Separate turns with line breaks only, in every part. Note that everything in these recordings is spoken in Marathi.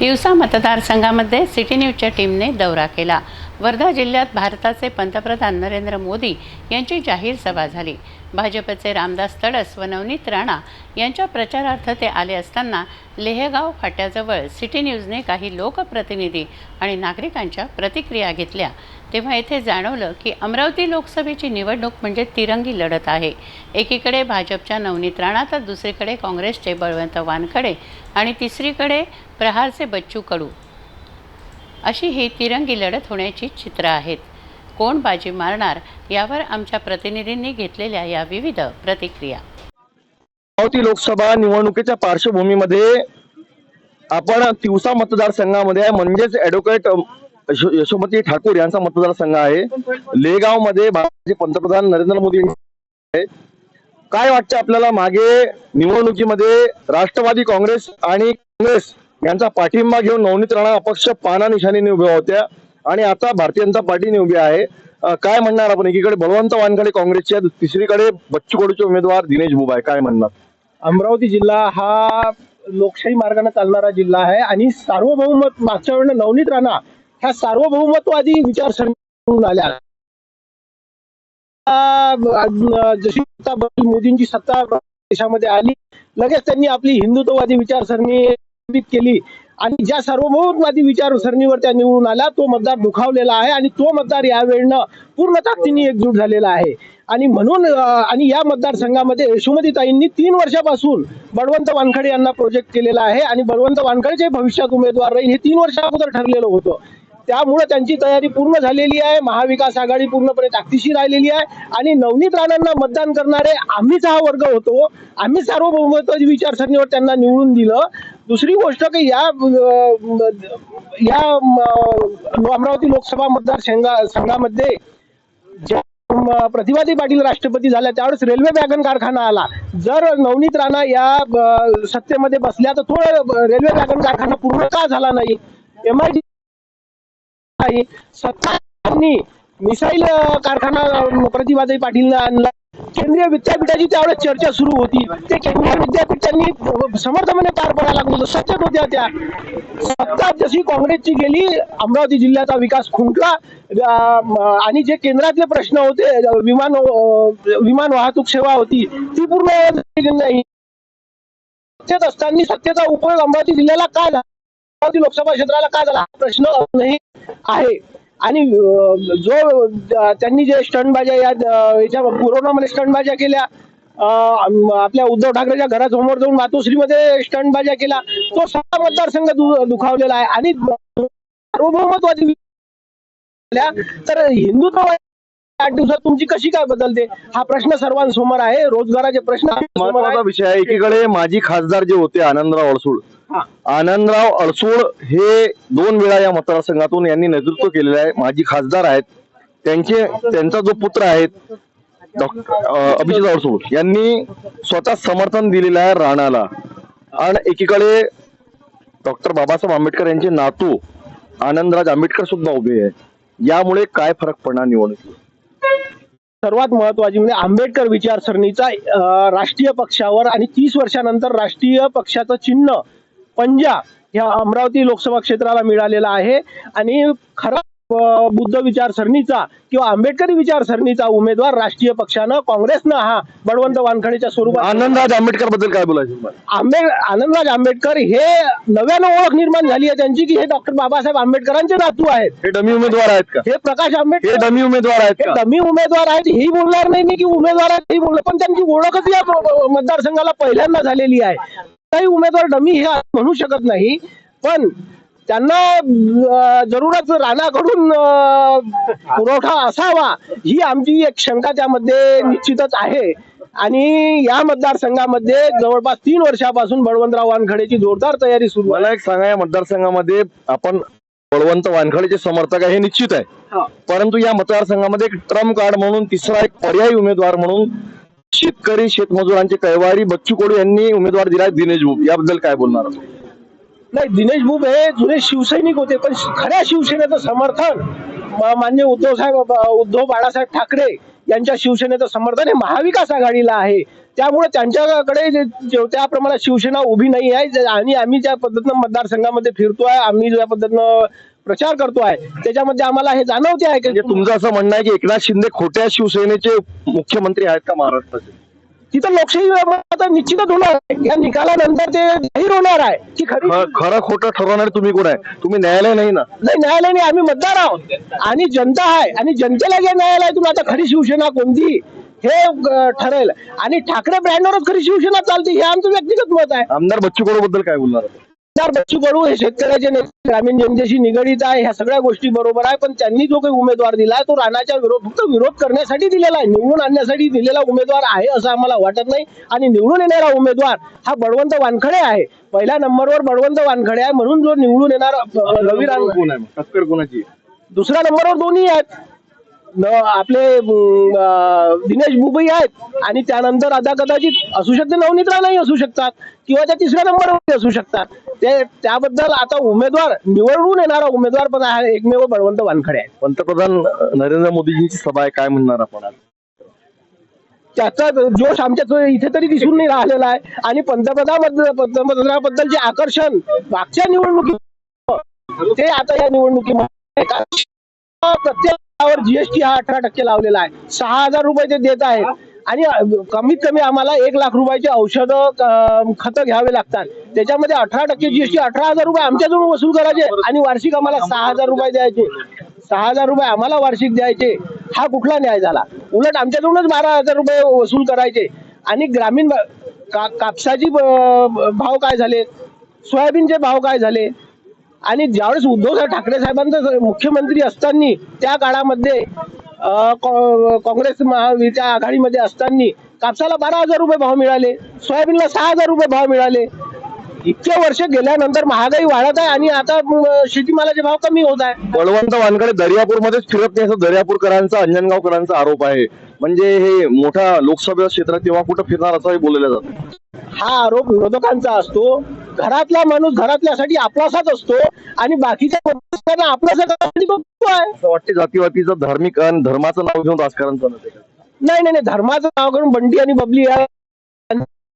तिवसा मतदारसंघामध्ये सिटी न्यूजच्या टीमने दौरा केला. वर्धा जिल्ह्यात भारताचे पंतप्रधान नरेंद्र मोदी यांची जाहीर सभा झाली. भाजपचे रामदास तडस व नवनीत राणा यांच्या प्रचारार्थ ते आले असताना लेहगाव फाट्याजवळ सिटी न्यूजने काही लोकप्रतिनिधी आणि नागरिकांच्या प्रतिक्रिया घेतल्या. तेव्हा येथे जाणवलं की अमरावती लोकसभेची निवडणूक म्हणजे तिरंगी लढत आहे. एकीकडे भाजपच्या नवनीत राणा तर दुसरीकडे काँग्रेसचे बळवंत वानखडे आणि तिसरीकडे प्रहारचे बच्चू कडू. अशी ही तिरंगी लढत होण्याची चित्र आहेत. कोण बाजी मारणार यावर आमच्या प्रतिनिधींनी घेतलेल्या या विविध प्रतिक्रिया.
अमरावती लोकसभा निवडणुकीच्या पार्श्वभूमीमध्ये आपण तिवसा मतदारसंघामध्ये आहे. म्हणजेच ऍडव्होकेट यशोमती ठाकूर यांचा मतदारसंघ आहे. लेगावमध्ये पंतप्रधान नरेंद्र मोदी काय वाटतं आपल्याला मागे निवडणुकीमध्ये राष्ट्रवादी काँग्रेस आणि काँग्रेस यांचा पाठिंबा घेऊन नवनीत राणा अपक्ष पाना निशाणीने उभ्या होत्या. आणि आता भारतीय जनता पार्टीने उभी आहे. काय म्हणणार आपण? एकीकडे बलवंत वानखडे काँग्रेसचे तिसरीकडे बच्चू कडूचे उमेदवार दिनेश बुबाय. काय म्हणणार?
अमरावती जिल्हा हा लोकशाही मार्गाने चालणारा जिल्हा आहे. आणि सार्वभौमत मागच्या वेळेला नवनीत राणा ह्या सार्वभौमत्वादी विचारसरणीतून आल्या. जशी मोदींची सत्ता देशामध्ये आली लगेच त्यांनी आपली हिंदुत्ववादी विचारसरणी केली. आणि ज्या सर्वभौमवादी विचारसरणीवर त्या निवडून आल्या तो मतदार दुखावलेला आहे आणि तो मतदार यावेळेनं पूर्ण ताकदीने एकजूट झालेला आहे. आणि म्हणून आणि या मतदारसंघामध्ये यशोमतीताईंनी तीन वर्षापासून बळवंत वानखडे यांना प्रोजेक्ट केलेला आहे आणि बळवंत वानखडेचे भविष्यात उमेदवार राहील हे तीन वर्षा अगोदर ठरलेलं होतं. त्यामुळे त्यांची तयारी पूर्ण झालेली आहे महाविकास आघाडी पूर्णपणे ताकदीशी राहिलेली आहे आणि नवनीत राणांना मतदान करणारे आम्हीच हा वर्ग होतो. आम्ही सार्वभौमत्व विचारसरणीवर त्यांना निवडून दिलं. दुसरी गोष्ट की या या अमरावती लोकसभा मतदारसंघा संघामध्ये ज्या म, पाटील राष्ट्रपती झाल्या त्यावेळेस रेल्वे वॅगन कारखाना आला. जर नवनीत राणा या सत्तेमध्ये बसल्या तर तो रेल्वे वॅगन कारखाना पूर्ण का झाला नाही? एम आय नाही. सत्तानी मिसाईल कारखाना अ, प्रतिभाताई पाटीलनं आणला. केंद्रीय विद्यापीठाची त्यावेळेस चर्चा सुरू होती. ते केंद्रीय विद्यापीठ त्यांनी समर्थपणे पार पडायला लागलो होतं. होत्या त्या. सत्ता जशी काँग्रेसची गेली अमरावती जिल्ह्याचा विकास खुंटला. आणि जे केंद्रातले प्रश्न होते विमान विमान वाहतूक सेवा होती ती पूर्ण नाही. सत्तेत असताना सत्तेचा उपयोग अमरावती जिल्ह्याला काय झाला? अमरावती लोकसभा क्षेत्राला काय झाला? हा प्रश्न अजूनही आहे. आणि जो त्यांनी जे स्टंटबाज्या या याच्या कोरोनामध्ये स्टंटबाज्या केल्या आपल्या उद्धव ठाकरेच्या घरासमोर जाऊन मातोश्रीमध्ये स्टंटबाज्या केला तो सहा मतदारसंघ दु- दुखावलेला आहे. आणि सार्वभौमत्वादी तर हिंदुत्व आठ दिवसात तुमची कशी काय बदलते? हा प्रश्न सर्वांसमोर आहे. रोजगाराचे प्रश्न
महत्त्वाचा
आहे.
विषय आहे एकीकडे माजी खासदार जे होते आनंदराव अडसूळ.
हा.
आनंदराव अडसूळ हे दोन वेळा या मतदारसंघातून यांनी नेतृत्व केलेलं आहे. माजी खासदार आहेत. त्यांचे त्यांचा जो पुत्र आहे अं, अभिजित अडसूळ यांनी स्वतः समर्थन दिलेलं आहे राणाला. आणि एकीकडे डॉक्टर बाबासाहेब आंबेडकर यांचे नातू आनंदराज आंबेडकर सुद्धा उभे आहेत. यामुळे काय फरक पडणार निवडणुकीत
सर्वात महत्वाची म्हणजे आंबेडकर विचारसरणीचा राष्ट्रीय पक्षावर आणि तीस वर्षानंतर राष्ट्रीय पक्षाचं चिन्ह पंजा ह्या अमरावती लोकसभा क्षेत्राला मिळालेला आहे. आणि खरं बुद्ध विचारसरणीचा किंवा आंबेडकरी विचारसरणीचा उमेदवार राष्ट्रीय पक्षानं काँग्रेसनं हा बळवंत वानखडेच्या स्वरूपात
आनंदराज आंबेडकरबद्दल काय बोलायचं तुम्हाला?
आंबे आनंदराज आंबेडकर हे नव्यानं ओळख निर्माण झाली आहे त्यांची की हे डॉक्टर बाबासाहेब आंबेडकरांचे नातू आहेत.
हे डमी उमेदवार आहेत का?
हे प्रकाश
हे
आंबेडकर
डमी उमेदवार आहेत
हे डमी उमेदवार आहेत ही बोलणार नाही मी की उमेदवार आहेत ही बोलणार पण त्यांची ओळखच या मतदारसंघाला पहिल्यांदा झालेली आहे. काही उमेदवार डमी हे म्हणू शकत नाही पण त्यांना जरूरच राणाकडून अं, पुरवठा असावा ही आमची एक शंका त्यामध्ये निश्चितच आहे. आणि या मतदारसंघामध्ये जवळपास तीन वर्षापासून बळवंतराव वानखडेची जोरदार तयारी सुरू
मला एक सांगा या मतदारसंघामध्ये आपण बळवंत वानखडेचे समर्थक आहे हे निश्चित आहे. परंतु या मतदारसंघामध्ये एक ट्रम्प कार्ड म्हणून तिसरा एक पर्यायी उमेदवार म्हणून शेतकरी शेतमजुरांचे कैवारी बच्चू कडू यांनी उमेदवार दिला दिनेश बुब याबद्दल काय बोलणार
नाही दिनेश बुब हे जुने शिवसैनिक होते पण खऱ्या शिवसेनेचं समर्थन मान्य उद्धव साहेब उद्धव बाळासाहेब ठाकरे यांच्या शिवसेनेचं समर्थन हे महाविकास आघाडीला आहे. त्यामुळे त्यांच्याकडे त्या प्रमाणात शिवसेना उभी नाही आहे. आणि आम्ही ज्या पद्धतीनं मतदारसंघामध्ये फिरतो आहे आम्ही ज्या पद्धतीनं प्रचार करतो आहे त्याच्यामध्ये आम्हाला हे जाणवते आहे की म्हणजे
तुमचं असं म्हणणं आहे की एकनाथ शिंदे खोट्या शिवसेनेचे मुख्यमंत्री आहेत का महाराष्ट्राचे?
तिथं लोकशाही आता निश्चितच होणार आहे. या निकालानंतर ते जाहीर होणार आहे की खरी
खरं खोटं ठरवणारे तुम्ही कोण आहे? तुम्ही न्यायालय नाही ना?
नाही न्यायालयाने आम्ही मतदार आहोत. आणि जनता आहे आणि जनतेला या न्यायालयातून आता खरी शिवसेना कोणती? हे ठरेल. आणि ठाकरे ब्रँडवरच खरी शिवसेना चालते हे आमचं व्यक्तिगत मत आहे.
आमदार बच्चू कडू बद्दल काय बोलणार
बच्चू कडू हे शेतकऱ्याचे नेते ग्रामीण जनतेशी निगडीत आहे ह्या सगळ्या गोष्टी बरोबर आहे पण त्यांनी जो काही उमेदवार दिला तो राणाच्या विरोध फक्त विरोध करण्यासाठी दिलेला आहे. निवडून आणण्यासाठी दिलेला उमेदवार आहे असं आम्हाला वाटत नाही. आणि निवडून येणारा उमेदवार हा बळवंत वानखडे आहे. पहिल्या नंबरवर बळवंत वानखडे आहे म्हणून जो निवडून येणार रवी
कोण आहे? टक्कर कोणाची?
दुसऱ्या नंबरवर दोन्ही आहेत. न आपले अं, अं, दिनेश बुबई आहेत आणि त्यानंतर आता कदाचित असू शकते नवनीत राणाही असू शकतात किंवा त्या तिसऱ्या नंबरवर असू शकतात. ते त्याबद्दल आता उमेदवार निवडून येणारा उमेदवार पण आहे एकमेव बळवंत वानखडे आहे
पंतप्रधान नरेंद्र मोदीजींची सभा आहे काय म्हणणार आपण? आज?
त्याचा जोश आमच्या इथे तरी दिसून नाही राहिलेला आहे. आणि पंतप्रधान पंतप्रधानाबद्दलचे आकर्षण मागच्या निवडणुकीत ते आता या निवडणुकीमध्ये प्रत्येकावर जीएसटी हा अठरा टक्के लावलेला आहे. सहा हजार रुपये ते देत आहेत. आणि कमीत कमी आम्हाला एक लाख रुपयाचे औषधं खत घ्यावे लागतात. त्याच्यामध्ये अठरा टक्के जीएसटी अठरा हजार रुपये आमच्याजवळ वसूल करायचे आणि वार्षिक आम्हाला सहा हजार रुपये द्यायचे. सहा हजार रुपये आम्हाला वार्षिक द्यायचे. हा कुठला न्याय झाला? उलट आमच्याकडूनच बारा हजार रुपये वसूल करायचे. आणि ग्रामीण का, कापसाची भाव काय झाले? सोयाबीनचे भाव काय झाले? आणि ज्यावेळेस उद्धव ठाकरे साहेबांचं मुख्यमंत्री असताना त्या काळामध्ये काँग्रेस महायुतीच्या आघाडीमध्ये असताना कापसाला बारा हजार रुपये भाव मिळाले सोयाबीनला सहा हजार रुपये भाव मिळाले. इतके वर्ष गेल्यानंतर महागाई वाढत आहे आणि आता शेतीमालाचे भाव कमी होत आहे.
बळवंत वानकडे दर्यापूरमध्येच फिरत नाही असं दर्यापूरकरांचा अंजनगावकरांचा आरोप आहे. म्हणजे हे मोठा लोकसभा क्षेत्रात तेव्हा कुठं फिरणार असंही बोललेलं जातं.
हा आरोप विरोधकांचा असतो. घरातला माणूस घरातल्यासाठी आपलासाच असतो आणि बाकीच्या मतदारांना आपलासा करण्यासाठी बघतो आहे.
असं वाटते जातीवातीचं धार्मिक आणि धर्माचं नाव घेऊन राजकारण चालत आहे?
नाही नाही नाही धर्माचं नाव करून बंडी आणि बबली आहे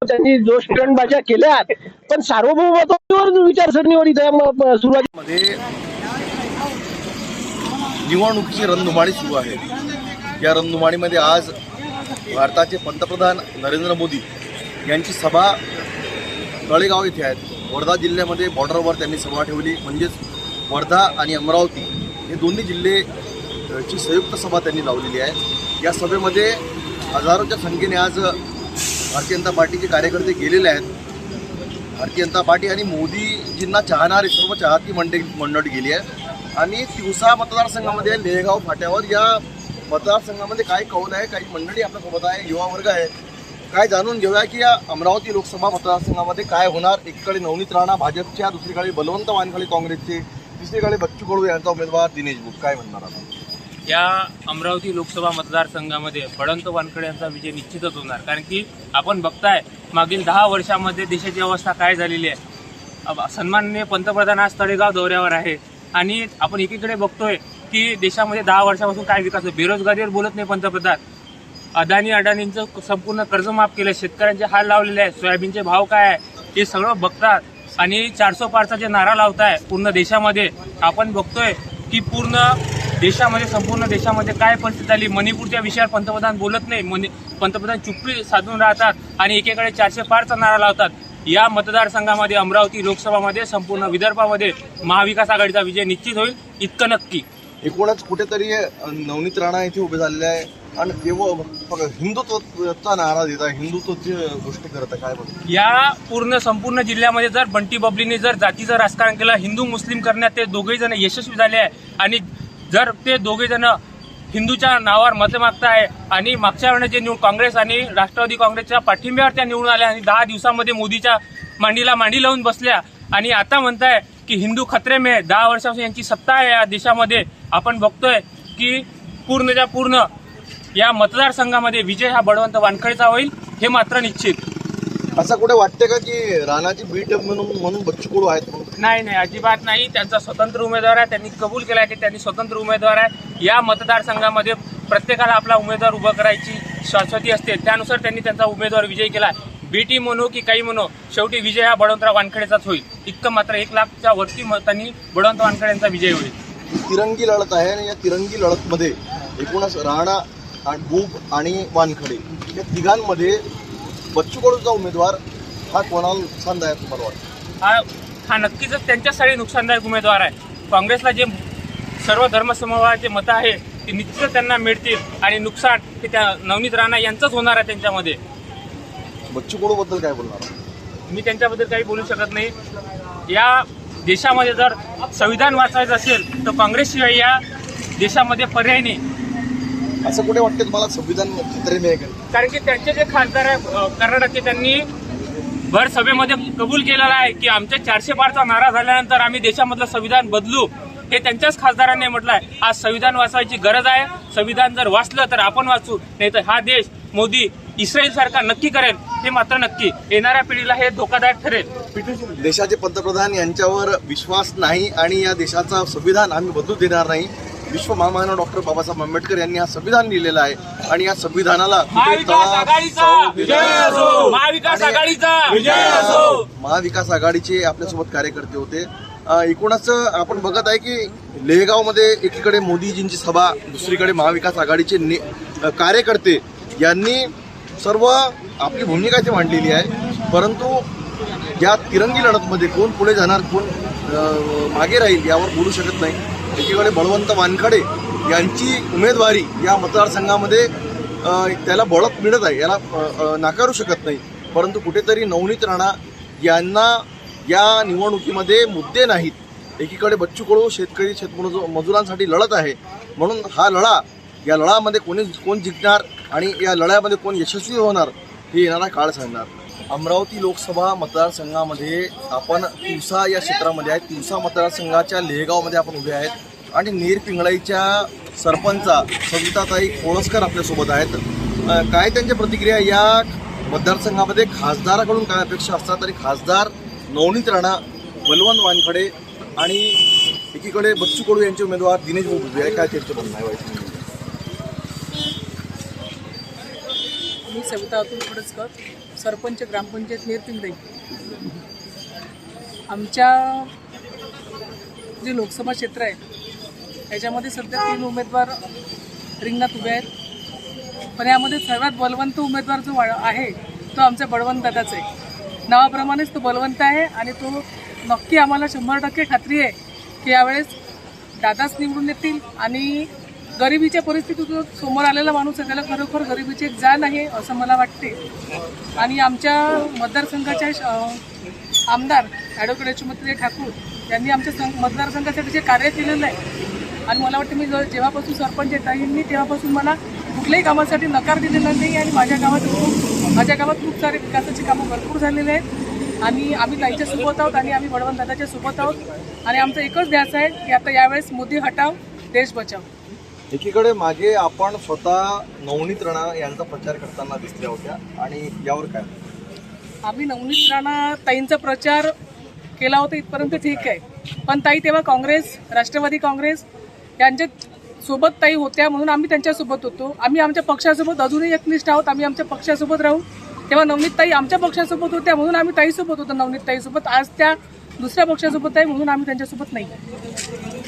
त्यांनी जो स्टंटबाज्या केल्या पण सार्वभौमत्वावर विचारसरणीवर इथे म- सुरुवात
मध्ये निवडणुकीची रणधुमाळी सुरू आहे. या रणधुमाळीमध्ये आज भारताचे पंतप्रधान नरेंद्र मोदी यांची सभा तळेगाव इथे आहेत. वर्धा जिल्ह्यामध्ये बॉर्डरवर त्यांनी सभा ठेवली. म्हणजेच वर्धा आणि अमरावती हे दोन्ही जिल्हे ची संयुक्त सभा त्यांनी लावलेली आहे. या सभेमध्ये हजारोच्या संख्येने आज भारतीय जनता पार्टीचे कार्यकर्ते गेलेले आहेत. भारतीय जनता पार्टी आणि मोदीजींना चाहणारे सर्व चाहती मंडळी मंडळी गेली आहे आणि तिवसा मतदारसंघामध्ये लेहगाव फाट्यावर या मतदारसंघामध्ये काय कौल आहे काही मंडळी आपल्यासोबत आहे युवा वर्ग आहे. काय जाणून घेऊया की या अमरावती लोकसभा मतदारसंघामध्ये काय होणार? एकीकडे नवनीत राणा भाजपच्या दुसरीकडे बलवंत वानखळे काँग्रेसचे तिसरीकडे बच्चू कडू यांचा उमेदवार दिनेश बुक. काय म्हणणार आपण?
या अमरावती लोकसभा मतदारसंघामध्ये बळवंत वानखडे यांचा विजय निश्चितच होणार. कारण की आपण बघताय मागील दहा वर्षामध्ये देशाची अवस्था काय झालेली आहे? सन्माननीय पंतप्रधान आज तळेगाव दौऱ्यावर आहे. आणि आपण एकीकडे बघतोय की देशामध्ये दहा वर्षापासून काय विकास आहे बेरोजगारीवर बोलत नाही पंतप्रधान. अदानी अडाणींचं संपूर्ण कर्जमाफ केलं. शेतकऱ्यांचे हाल लावलेले आहेत. सोयाबीनचे भाव काय आहे? हे सगळं बघतात. आणि चारसो पारचा जे नारा लावताय पूर्ण देशामध्ये. आपण बघतोय की पूर्ण देशामध्ये संपूर्ण देशामध्ये काय परिस्थिती आली? मणिपूरच्या विषयावर पंतप्रधान बोलत नाही. मनी पंतप्रधान चुप्पी साधून राहतात आणि एकेकडे चारशे पारचा नारा लावतात. या मतदारसंघामध्ये अमरावती लोकसभामध्ये संपूर्ण विदर्भामध्ये महाविकास आघाडीचा विजय निश्चित होईल. इतकं नक्की.
एकूणच कुठेतरी नवनीत राणा इथे उभे झालेले आहे. आणि केवळ बघा, हिंदुत्वचा नारा देत आहे हिंदुत्वाची गोष्ट करत आहे काय म्हणतो
या पूर्ण संपूर्ण जिल्ह्यामध्ये जर बंटी बबलीने जर जातीचं राजकारण केलं हिंदू मुस्लिम करण्यात ते दोघेही जण यशस्वी झाले आहे. आणि जर ते दोघे जण हिंदूच्या नावावर मतमागत आहे आणि मागच्या वेळेला जे निवड काँग्रेस आणि राष्ट्रवादी काँग्रेसच्या पाठिंब्यावर त्या निवडून आल्या आणि दहा दिवसामध्ये मोदीच्या मांडीला मांडी लावून बसल्या. आणि आता म्हणताय की हिंदू खत्रे मे दहा वर्षापासून यांची सत्ता आहे या देशामध्ये. आपण बघतोय की पूर्णच्या पूर्ण या मतदारसंघामध्ये विजय हा बळवंत वानखडेचा होईल हे मात्र निश्चित.
असं कुठे वाटते का की राणाची बीट म्हणून म्हणून बच्चू कडू आहेत? म्हणून?
नाही नाही अजिबात नाही. त्यांचा स्वतंत्र उमेदवार आहे त्यांनी कबूल केला की त्यांनी स्वतंत्र उमेदवार आहे. या मतदारसंघामध्ये प्रत्येकाला आपला उमेदवार उभा करायची शाश्वती असते. त्यानुसार त्यांनी त्यांचा उमेदवार विजयी केला. बीटी म्हणू की काही म्हणू शेवटी विजय हा बळवंतराव वानखेडेचाच होईल. इतकं मात्र एक लाखच्या वरती मतांनी बळवंत वानखेडे यांचा विजय होईल.
ही तिरंगी लढत आहे आणि या तिरंगी लढतमध्ये एकूणच राणा आणि बुब आणि वानखडे या तिघांमध्ये बच्चू कडूचा उमेदवार हा कोणाला नुकसानदायक तुम्हाला वाटतं?
हा हा नक्कीच त्यांच्यासाठी नुकसानदायक उमेदवार आहे. काँग्रेसला जे सर्व धर्मसमूहाचे मतं आहे ते निश्चितच त्यांना मिळतील आणि नुकसान हे त्या नवनीत राणा यांचंच होणार आहे त्यांच्यामध्ये.
बच्चू कडू बद्दल काय बोलणार?
मी त्यांच्याबद्दल काही बोलू शकत नाही. या देशामध्ये जर संविधान वाचायचं असेल तर काँग्रेसशिवाय या देशामध्ये पर्याय नाही.
असं कुठे वाटतं तुम्हाला संविधान मिळेल?
कारण की त्यांचे जे खासदार आहे कर्नाटकचे त्यांनी भर सभेमध्ये कबूल केलेलं आहे की आमच्या चारशे पारचा नारा झाल्यानंतर आम्ही देशामधलं संविधान बदलू हे त्यांच्याच खासदारांनी म्हटलं आहे. आज संविधान वाचवायची गरज आहे. संविधान जर वाचलं तर आपण वाचू नाही तर हा देश मोदी इस्रायल सरकार नक्की करेल हे मात्र नक्की. येणाऱ्या पिढीला हे धोकादायक ठरेल.
देशाचे पंतप्रधान यांच्यावर विश्वास नाही आणि या देशाचा संविधान आम्ही बदलू देणार नाही. विश्व महामानव डॉक्टर बाबासाहेब आंबेडकर यांनी हा संविधान लिहिलेलं आहे. आणि या संविधानाला
महाविकास आघाडीचा.
आपल्यासोबत कार्यकर्ते होते. एकूणच आपण बघत आहे की लेहगावमध्ये एकीकडे मोदीजींची सभा दुसरीकडे महाविकास आघाडीचे ने कार्यकर्ते यांनी सर्व आपली भूमिका इथे मांडलेली आहे. परंतु या तिरंगी लढतमध्ये कोण पुढे जाणार कोण मागे राहील यावर बोलू शकत नाही. एकीकडे बळवंत वानखडे यांची उमेदवारी या मतदारसंघामध्ये त्याला बळत मिळत आहे. याला नाकारू शकत नाही. परंतु कुठेतरी नवनीत राणा यांना या निवडणुकीमध्ये मुद्दे नाहीत. एकीकडे बच्चू कडू शेतकरी शेतमजूर मजुरांसाठी लढत आहे. म्हणून हा लढा या लढामध्ये कोणी कोण जिंकणार आणि या लढ्यामध्ये कोण यशस्वी होणार हे येणारा काळ सांगणार. अमरावती लोकसभा मतदारसंघामध्ये आपण तिवसा या क्षेत्रामध्ये आहे तिवसा मतदारसंघाच्या लेहगावमध्ये आपण उभे आहेत. आणि नेरपिंगळाईच्या सरपंचा सविताताई कोळसकर आपल्यासोबत आहेत. काय त्यांच्या प्रतिक्रिया या मतदारसंघामध्ये? खासदाराकडून काय अपेक्षा असतात? आणि खासदार नवनीत राणा बलवंत वानखडे आणि एकीकडे बच्चू कडू यांचे उमेदवार दिनेश भाऊ उभे आहे काय त्यांचं म्हणणं आहे? वाईट
मी सविता अतुल खडसकर सरपंच ग्रामपंचायत नेरपिंगळी आमच्या जे लोकसभा क्षेत्र आहे याच्यामध्ये सध्या तीन उमेदवार रिंगणात उभे आहेत. पण यामध्ये सर्वात बलवंत उमेदवार जो आहे तो आमच्या बळवंत दादाच आहे. नावाप्रमाणेच तो बलवंत आहे आणि तो नक्की आम्हाला शंभर टक्के खात्री आहे की यावेळेस दादाच निवडून येतील आणि गरिबीच्या परिस्थितीतून समोर आलेला माणूस आहे त्याला खरोखर गरिबीची एक जाण आहे असं मला वाटते. आणि आमच्या मतदारसंघाच्या आमदार ॲडव्होकेट यशोमती ठाकूर यांनी आमच्या संघ मतदारसंघासाठी जे कार्य केलेलं आहे आणि मला वाटतं मी जेव्हा- जेव्हापासून सरपंच येत आहे मी तेव्हापासून मला कुठल्याही कामासाठी नकार दिलेला नाही आणि माझ्या गावात खूप माझ्या गावात खूप सारे विकासाची कामं भरपूर झालेले आहेत. आणि आम्ही ताईच्या सोबत आहोत आणि आम्ही बळवंत दादाच्या सोबत आहोत. आणि आमचं एकच ध्यास आहे की आता यावेळेस मोदी हटाव देश बचाव.
एकीकडे मागे आपण स्वतः नवनीत राणा यांचा प्रचार करताना दिसल्या होत्या. आणि यावर काय?
आम्ही नवनीत राणा ताईंचा प्रचार केला होता इथपर्यंत ठीक आहे. पण ताई तेव्हा काँग्रेस राष्ट्रवादी काँग्रेस यांच्या सोबत ताई होत्या म्हणून आम्ही त्यांच्यासोबत होतो. आम्ही आमच्या पक्षासोबत अजूनही एकनिष्ठ आहोत. आम्ही आमच्या पक्षासोबत राहू. तेव्हा नवनीत ताई आमच्या पक्षासोबत होत्या म्हणून आम्ही ताईसोबत होतो नवनीत ताईसोबत. आज त्या दुसऱ्या पक्षासोबत आहे म्हणून आम्ही त्यांच्यासोबत नाही.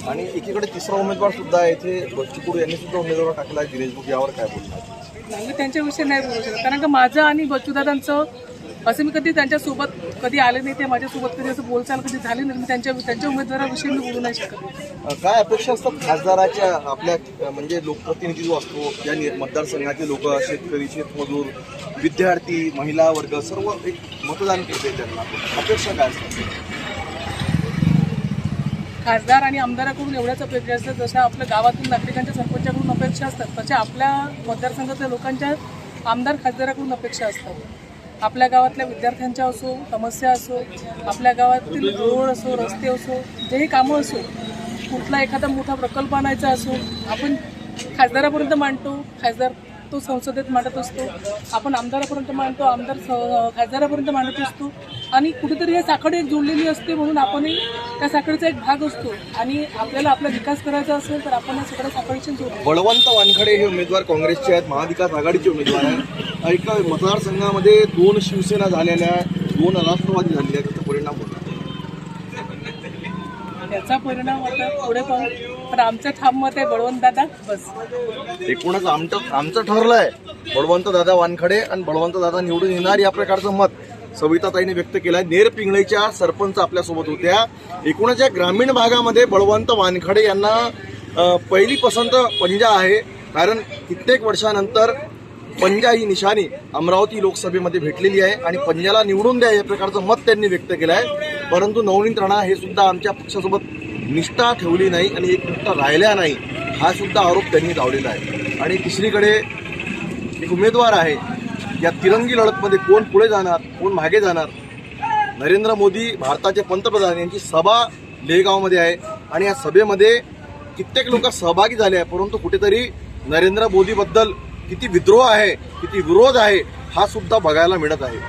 आणि एकीकडे तिसरा उमेदवार सुद्धा आहे. इथे बच्चू कडू यांनी सुद्धा उमेदवार टाकला दिनेश बुक यावर काय बोलणार?
नाही मी त्यांच्याविषयी नाही बोलू शकत. कारण का माझं आणि बच्चूदादांचं असं मी कधी त्यांच्यासोबत कधी आले नाही ते माझ्यासोबत कधी असं बोलचाल कधी झाली नाही मी त्यांच्या त्यांच्या उमेदवाराविषयी मी बोलू नाही शकत.
काय अपेक्षा असतात खासदाराच्या आपल्या म्हणजे लोकप्रतिनिधी जो असतो या मतदारसंघाचे लोक शेतकरी शेतमजूर विद्यार्थी महिला वर्ग सर्व एक मतदान करते त्यांना. अपेक्षा काय असतात?
खासदार आणि आमदाराकडून एवढ्याच अपेक्षा असतात जशा आपल्या गावातील नागरिकांच्या सरपंचाकडून अपेक्षा असतात तशा आपल्या मतदारसंघातल्या लोकांच्या आमदार खासदाराकडून अपेक्षा असतात. आपल्या गावातल्या विद्यार्थ्यांच्या असो समस्या असो आपल्या गावातील रोड असो रस्ते असो जेही कामं असो कुठला एखादा मोठा प्रकल्प आणायचा असो आपण खासदारापर्यंत मांडतो खासदार तो संसदेत मांडत असतो. आपण आमदारापर्यंत मांडतो आमदार स- खासदारापर्यंत मांडत असतो. आणि कुठेतरी या साखळी एक जोडलेली असते म्हणून आपणही त्या साखळीचा एक भाग असतो. आणि आपल्याला आपला विकास करायचा असेल तर आपण या सगळ्या साखळीशी जोडतो
बळवंत वानखडे हे उमेदवार काँग्रेसचे आहेत. महाविकास आघाडीचे उमेदवार आहेत. एका मतदारसंघामध्ये दोन शिवसेना झालेल्या आहेत दोन राष्ट्रवादी झालेल्या आहेत. त्याचा परिणाम होतो
याचा परिणाम आता पुढे पाहू. पण आमचं ठाम मत आहे बळवंत दादा बस.
एकूणच आमचं आमचं ठरलंय बळवंत दादा वानखडे आणि बळवंत दादा निवडून येणार या प्रकारचं मत सविताताईने व्यक्त केलं आहे नेर पिंगळीच्या सरपंच आपल्यासोबत होत्या. एकूणच या ग्रामीण भागामध्ये बळवंत वानखडे यांना पहिली पसंत पंजा आहे. कारण कित्येक वर्षानंतर पंजा ही निशाणी अमरावती लोकसभेमध्ये भेटलेली आहे आणि पंजाला निवडून द्या या प्रकारचं मत त्यांनी व्यक्त केलं आहे. परंतु नवनीत राणा हे सुद्धा आमच्या पक्षासोबत निष्ठा ठेवली नाही आणि एक निष्ठा राहिल्या नाही हा सुद्धा आरोप त्यांनी लावलेला आहे. आणि तिसरीकडे एक उमेदवार आहे या तिरंगी लढतमध्ये कोण पुढे जाणार कोण मागे जाणार? नरेंद्र मोदी भारताचे पंतप्रधान यांची सभा लेगावमध्ये आहे आणि या सभेमध्ये कित्येक लोक सहभागी झाले आहे परंतु कुठेतरी नरेंद्र मोदीबद्दल किती विद्रोह आहे किती विरोध आहे हा सुद्धा बघायला मिळत आहे.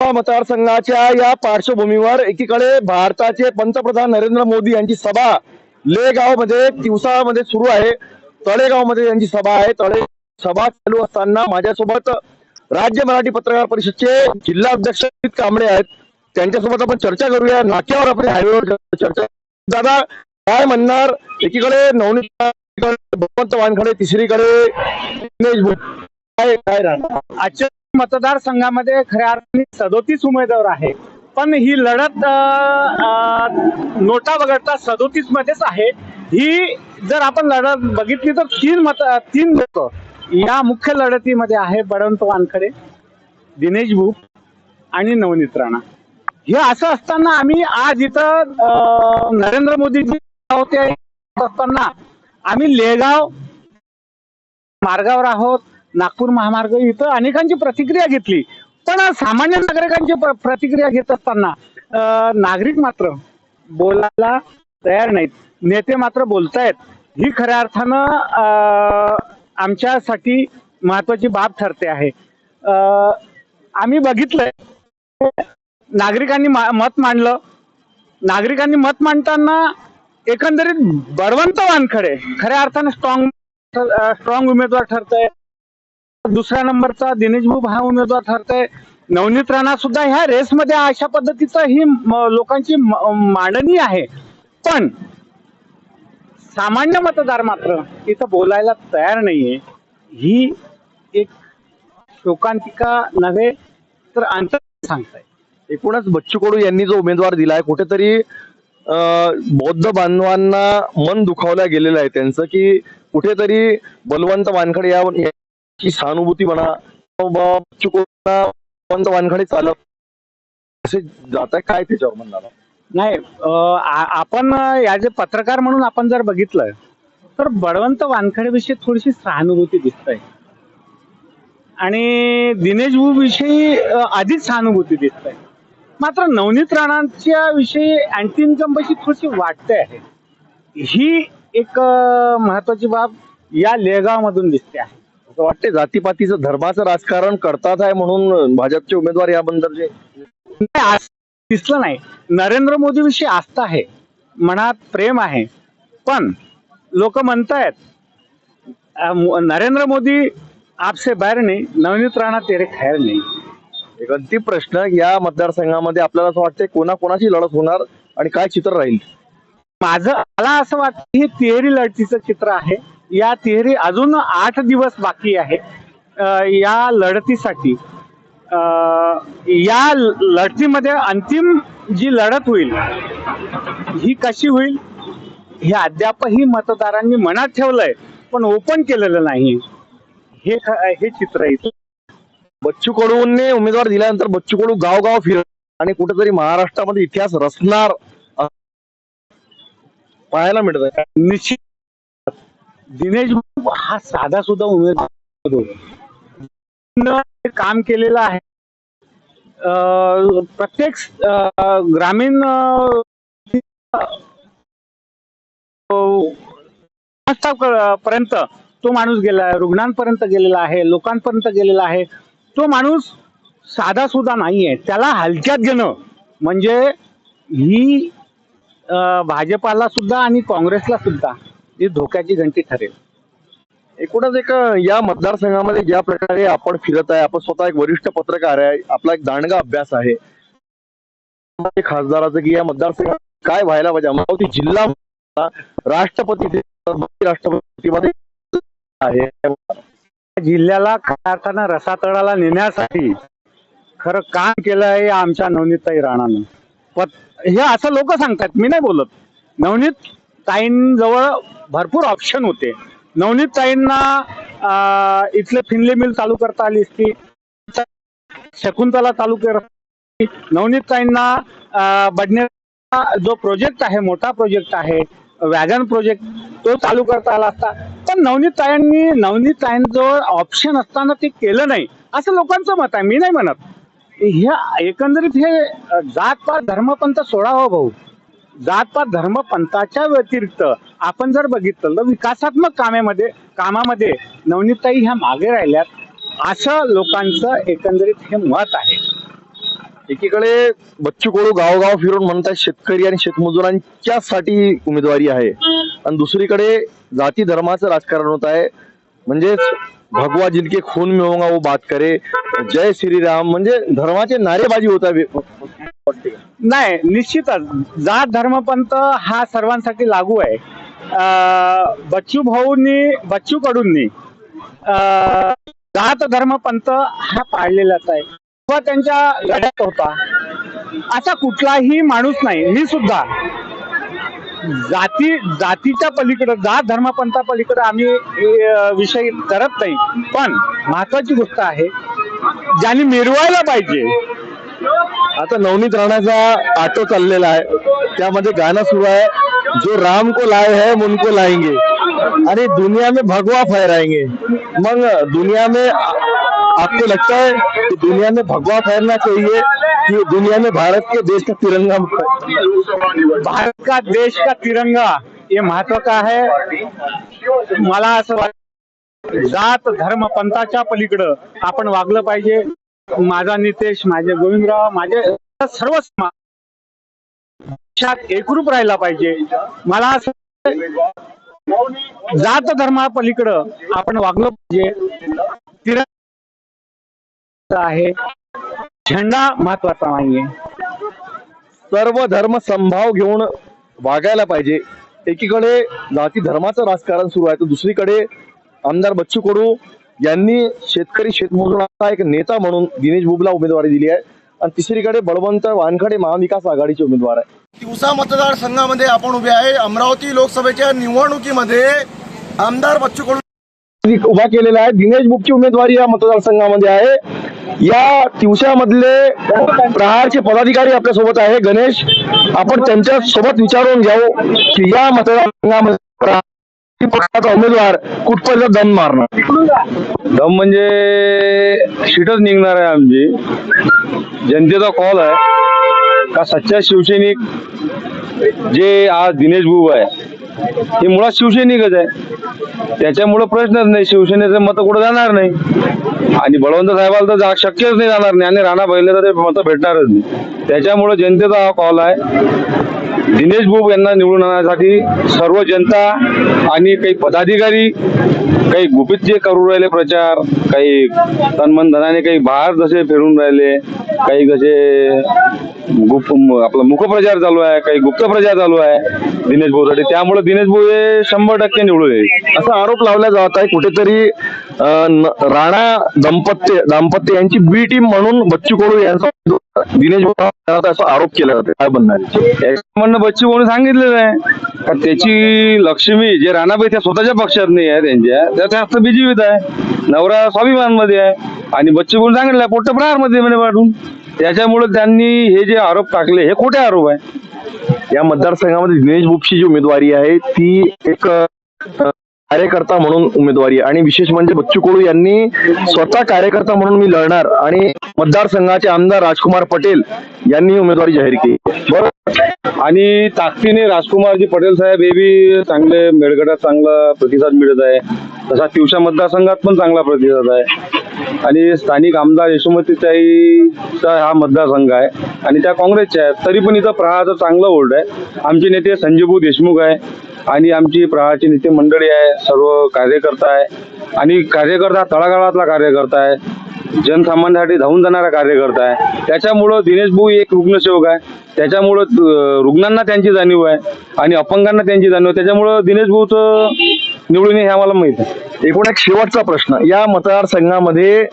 मतदारसंघाच्या या पार्श्वभूमीवर एकीकडे भारताचे पंतप्रधान नरेंद्र मोदी यांची सभा लेगावमध्ये दिवसामध्ये सुरू आहे. तळेगावमध्ये यांची सभा आहे. तळे सभा चालू असताना माझ्यासोबत राज्य मराठी पत्रकार परिषदचे जिल्हा अध्यक्ष कांबळे आहेत. त्यांच्यासोबत आपण चर्चा करूया. नाक्यावर आपण हायवेवर चर्चा दादा काय म्हणणार? एकीकडे नवनीत भगवंत वानखडे तिसरीकडे
आजच्या मतदारसंघामध्ये खऱ्या अर्थाने सदोतीस उमेदवार आहे पण ही लढत नोटा वगळता सदोतीस मध्येच आहे. ही जर आपण लढत बघितली तर तीन मत तीन लोक या मुख्य लढतीमध्ये आहे बळवंत वानखडे दिनेश भूप आणि नवनीत राणा. हे असं असताना आम्ही आज इथं नरेंद्र मोदीजी होते असताना आम्ही लेगाव मार्गावर आहोत नागपूर महामार्ग इथं अनेकांची प्रतिक्रिया घेतली. पण सामान्य नागरिकांची प्र- प्रतिक्रिया घेत असताना नागरिक मात्र बोलायला तयार नाहीत. नेते मात्र बोलतायत. ही खऱ्या अर्थानं आमच्यासाठी महत्वाची बाब ठरते आहे. आम्ही बघितलंय नागरिकांनी मत मांडलं. नागरिकांनी मत मांडताना एकंदरीत बळवंत वानखडे खऱ्या अर्थानं स्ट्रॉंग स्ट्रॉंग उमेदवार ठरतंय. दुसऱ्या नंबरचा दिनेश हा उमेदवार ठरतोय. नवनीत राणा सुद्धा ह्या रेसमध्ये अशा पद्धतीचं ही लोकांची मांडणी आहे. पण सामान्य मतदार मात्र इथं बोलायला तयार नाहीये. ही एक शोकांतिका नव्हे तर अंतर सांगताय.
एकूणच बच्चू कडू यांनी जो उमेदवार दिलाय कुठेतरी बौद्ध बांधवांना मन दुखावल्या गेलेलं आहे त्यांचं की कुठेतरी बलवंत वानखडे या याची सहानुभूती म्हणा बलवंत वानखडे चालत असे जात आहे काय त्याच्यावर म्हणणार
नाही आपण या जे पत्रकार म्हणून आपण जर बघितलं तर बळवंत वानखडेविषयी थोडीशी सहानुभूती दिसत आणि दिनेश भू विषयी आधीच सहानुभूती दिसत आहे मात्र नवनीत राणांच्या विषयी अँटी इन्कम्बशी थोडीशी वाटते आहे. ही एक अं, महत्वाची बाब या लेगाव मधून दिसते आहे.
असं वाटते जातीपातीचं धर्माचं राजकारण करतात आहे म्हणून भाजपचे उमेदवार याबद्दलचे
नाही, आज दिसलं नाही. नरेंद्र मोदी विषयी आस्था आहे. मनात प्रेम आहे. पण लोक म्हणतायत अं, मो- नरेंद्र मोदी आपसे बाहेर नाही नवनीत राणा तेरे खैर नाही.
एक अंतिम प्रश्न या मतदारसंघामध्ये आपल्याला असं वाटतंय कोणाकोणाची लढत होणार आणि काय चित्र राहील?
माझं मला असं वाटतं हे तिहेरी लढतीचं चित्र आहे. या तिहेरी अजून आठ दिवस बाकी आहे. या लढतीसाठी या लढतीमध्ये अंतिम जी लढत होईल ही कशी होईल हे अद्यापही मतदारांनी मनात ठेवलंय पण ओपन केलेलं नाही. हे हे चित्र आहे
बच्चू कडूंनी उमेदवार दिल्यानंतर बच्चू कडू गावगाव फिर आणि कुठेतरी महाराष्ट्रामध्ये इतिहास रचणार. पाहायला मिळत.
निश्चित. दिनेश हा साधा सुद्धा उमेदवार काम केलेलं आहे. अं, प्रत्येक अं, ग्रामीण पर्यंत तो माणूस गेला आहे रुग्णांपर्यंत गेलेला आहे लोकांपर्यंत गेलेला आहे. तो माणूस साधा सुद्धा नाहीये. त्याला हलक्यात घेणं म्हणजे ही भाजपाला सुद्धा आणि काँग्रेसला सुद्धा ही धोक्याची घंटी ठरेल.
एकूणच एक या मतदारसंघामध्ये ज्या प्रकारे आपण फिरत आहे आपण स्वतः एक वरिष्ठ पत्रकार आहे आपला एक दांडगा अभ्यास आहे. खासदाराचं की या मतदारसंघात काय व्हायला पाहिजे? अमरावती जिल्हा राष्ट्रपती राष्ट्रपतीमध्ये आहे.
जिल्ह्याला खऱ्या अर्थानं रसातळाला नेण्यासाठी खरं काम केलं आहे आमच्या नवनीतताई राणानं. हे असं लोक सांगतात मी नाही बोलत. नवनीत ताईंजवळ भरपूर ऑप्शन होते. नवनीत ताईंना इथले फिनले मिल चालू करता आली असती. शकुंतला चालू करता नवनीत ताईंना बडने जो प्रोजेक्ट आहे मोठा प्रोजेक्ट आहे वॅगन प्रोजेक्ट तो चालू करता आला असता. पण नवनीत ताईंनी नवनीत ताईंजवळ ऑप्शन असताना ते केलं नाही. असं लोकांचं मत आहे मी नाही म्हणत. ह्या एकंदरीत हे जातपात धर्मपंथ सोडावा हो भाऊ. जातपात धर्मपंथाच्या व्यतिरिक्त आपण जर बघितलं तर विकासात्मक कामेमध्ये कामामध्ये नवनीतताई ह्या मागे राहिल्यात. असं लोकांचं एकंदरीत हे मत आहे.
एकीकडे बच्चू कडू गावगाव फिरून म्हणतात शेतकरी आणि शेतमजुरांच्या साठी उमेदवारी आहे. आणि दुसरीकडे जाती धर्माचं राजकारण होत आहे. म्हणजेच भगवा जिनके खून में होगा वो बात करे। जय श्रीराम म्हणजे धर्माचे नारेबाजी होत आहे
नाही निश्चितच. जात धर्मपंथ हा सर्वांसाठी लागू आहे. बच्चू भाऊंनी बच्चू कडूंनी जात धर्मपंथ हा पाळलेलाच आहे. किंवा त्यांच्या लढ्यात होता. असा कुठलाही माणूस नाही. मी सुद्धा जाती जातीच्या पलीकडं जात धर्मपंथा पलीकडं आम्ही विषय करत नाही. पण महत्वाची गोष्ट आहे ज्यांनी मिरवायला पाहिजे.
आता नवनीत राणाचा ऑटो चाललेला आहे. त्यामध्ये गाणं सुरू आहे जो राम को लाए है मुनको लाएंगे. आणि दुनिया में भगवा फहराएंगे. मग दुनिया में आपको लगता है कि दुनिया में भगवा फहरना चाहिए? कि दुनिया में भारत के देश का तिरंगा
भारत का देश का तिरंगा ये महत्त्व का है? मला असं वाटत जात धर्म पंथाच्या पलीकडं आपण वागलं पाहिजे. माझा नितेश माझे गोविंदराव माझे सर्व समाज देशात एकरूप राहिला पाहिजे. मला असं जात धर्मा पलीकडं आपण वागलं पाहिजे. तिरंगा आहे. झेंडा महत्त्वाचा नाहीये.
सर्व धर्म संभाव घेऊन वागायला पाहिजे. एकीकडे जाती धर्माचं राजकारण सुरू आहे तर दुसरीकडे आमदार बच्चू कडू यांनी शेतकरी शेतमजुराचा एक नेता म्हणून दिनेश बुबला उमेदवारी दिली आहे. आणि तिसरीकडे बळवंत वानखडे महाविकास आघाडीचे उमेदवार आहे.
दिवसा मतदारसंघामध्ये आपण उभे आहे. अमरावती लोकसभेच्या निवडणुकीमध्ये आमदार बच्चू कडू
उभा केलेला आहे. दिनेश बुबची उमेदवारी या मतदारसंघामध्ये आहे. या तिवसामधले प्रहारचे पदाधिकारी आपल्यासोबत आहे. गणेश आपण त्यांच्यासोबत विचारून घेऊ की या मतदारसंघामध्ये पक्षाचा उमेदवार कुठपर्यंत दम मारणार?
दम म्हणजे सीटच निघणार आहे आमची. जनतेचा कॉल आहे. का सच्चा शिवसैनिक जे आज दिनेश बुब आहे हे मुळात शिवसैनिकच आहे. त्याच्यामुळं प्रश्नच नाही. शिवसेनेचं मत कुठं जाणार नाही. आणि बळवंत साहेबाला तर जा शक्यच नाही जाणार नाही. आणि राणा पहिले तर ते मत भेटणारच नाही. त्याच्यामुळं जनतेचा हा कॉल आहे. दिनेश बुब यांना निवडून आणण्यासाठी सर्व जनता आणि काही पदाधिकारी काही गुपित जे करू राहिले प्रचार काही तनमन धनाने काही बाहेर जसे फिरून राहिले काही कसे गुप आपला मुखप्रचार चालू आहे काही गुप्त प्रचार चालू आहे दिनेश भाऊसाठी. त्यामुळे दिनेश भाऊ हे शंभर टक्के निवडून येईल.
असा आरोप लावला जात आहे. कुठेतरी अं, राणा दंपत्य दाम्पत्य यांची बी टीम म्हणून बच्चू कडू यांचा दिनेश भाऊ असा आरोप केला जातो काय बनणार
याचं म्हणणं बच्चू भाऊने सांगितलेलं आहे. का त्याची लक्ष्मी जे राणाबाई त्या स्वतःच्या पक्षात नाही आहे त्यांच्या त्या जास्त हस्त बीजेपीत आहे. नवरा स्वाभिमानमध्ये आहे. आणि बच्चू भाऊने सांगितलं पोट्ट प्रहारमध्ये म्हणे वाटून त्याच्यामुळे त्यांनी हे जे आरोप टाकले हे खोटे आरोप आहे
या मतदारसंघामध्ये दिनेश बुपची जी उमेदवारी आहे ती एक कार्यकर्ता म्हणून उमेदवारी आहे. आणि विशेष म्हणजे बच्चू कडू यांनी स्वतः कार्यकर्ता म्हणून मी लढणार आणि मतदारसंघाचे आमदार राजकुमार पटेल यांनी उमेदवारी जाहीर केली. बरोबर
आणि ताकदीने राजकुमारजी पटेल साहेब हे बी चांगले मेळगटात चांगला प्रतिसाद मिळत आहे. तसा तिवसा मतदारसंघात पण चांगला प्रतिसाद आहे. आणि स्थानिक आमदार यशोमतीताईचा हा मतदारसंघ आहे. आणि त्या काँग्रेसच्या आहेत. तरी पण इथं प्रहारचं चांगलं ओल्ड आहे. आमचे नेते संजयभाऊ देशमुख आहे. आणि आमची प्रहारची नेते मंडळी आहे सर्व कार्यकर्ता आहे. आणि कार्यकर्ता तळागाळातला कार्यकर्ता आहे. जनसामान्यासाठी धावून जाणारा कार्यकर्ता आहे. त्याच्यामुळं दिनेश भाऊ एक रुग्णसेवक आहे. त्याच्यामुळं रुग्णांना त्यांची जाणीव आहे आणि अपंगांना त्यांची जाणीव आहे. त्याच्यामुळं दिनेश भाऊचं निवडून हे आम्हाला माहीत आहे.
एकूण एक शेवटचा प्रश्न. या मतदारसंघामध्ये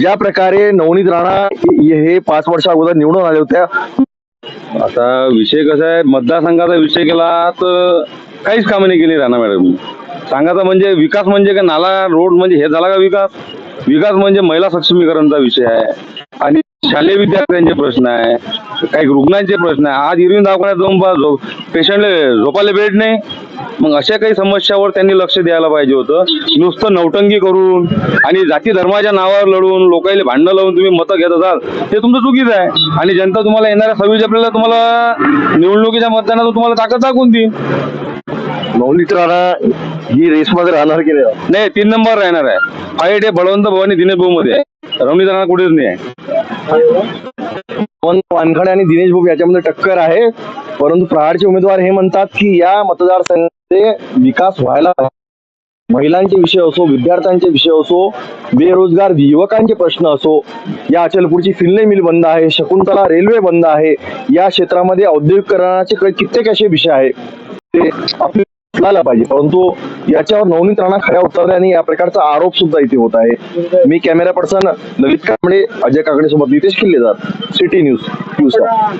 ज्या प्रकारे नवनीत राणा हे हे पाच वर्षा अगोदर निवडून आले होत्या
आता विषय कसा आहे? मतदारसंघाचा विषय केला तर काहीच कामं नाही केली राणा मॅडम. सांगायचं म्हणजे विकास म्हणजे काय नाला रोड म्हणजे हे झाला का विकास? विकास म्हणजे महिला सक्षमीकरणचा विषय आहे. आणि शालेय विद्यार्थ्यांचे प्रश्न आहे. काही रुग्णांचे प्रश्न आहे. आज इरविन दवाखान्यात जाऊन पहा झोप पेशंटला झोपायला बेड नाही. मग अशा काही समस्यावर त्यांनी लक्ष द्यायला पाहिजे होतं. नुसतं नौटंकी करून आणि जाती धर्माच्या नावावर लढून लोकांना भांडणं लावून तुम्ही मतं घेत असाल ते तुमचं चुकीचं आहे. आणि जनता तुम्हाला येणाऱ्या सव्वीस एप्रिलला तुम्हाला निवडणुकीच्या मतदानात तुम्हाला ताकद दाखवून देईल.
नवनीत राणा ही रेसमध्ये राहणार की नाही?
नाही तीन नंबर राहणार आहे. फाईट हे बळवंत भवानी दिनेश भाऊ मध्ये आहे राणा कुठेच नाही आहे.
पवन वानखडे आणि दिनेश भाऊ याच्यामध्ये टक्कर आहे. परंतु प्रहारचे उमेदवार हे म्हणतात की या मतदारसंघाचे विकास व्हायला. महिलांचे विषय असो विद्यार्थ्यांचे विषय असो बेरोजगार युवकांचे प्रश्न असो या अचलपूरची फिल्ले मिल बंद आहे शकुंतला रेल्वे बंद आहे या क्षेत्रामध्ये औद्योगिकरणाचे कित्येक असे विषय आहे ते आपले उचलायला पाहिजे. परंतु याच्यावर नवनीत राणा खऱ्या उतरल्याने आणि या प्रकारचा आरोप सुद्धा इथे होत आहे. मी कॅमेरा पर्सन ललित कांबळे अजय काकडे सोबत नितेश किल्लेदार सिटी न्यूज दिवसा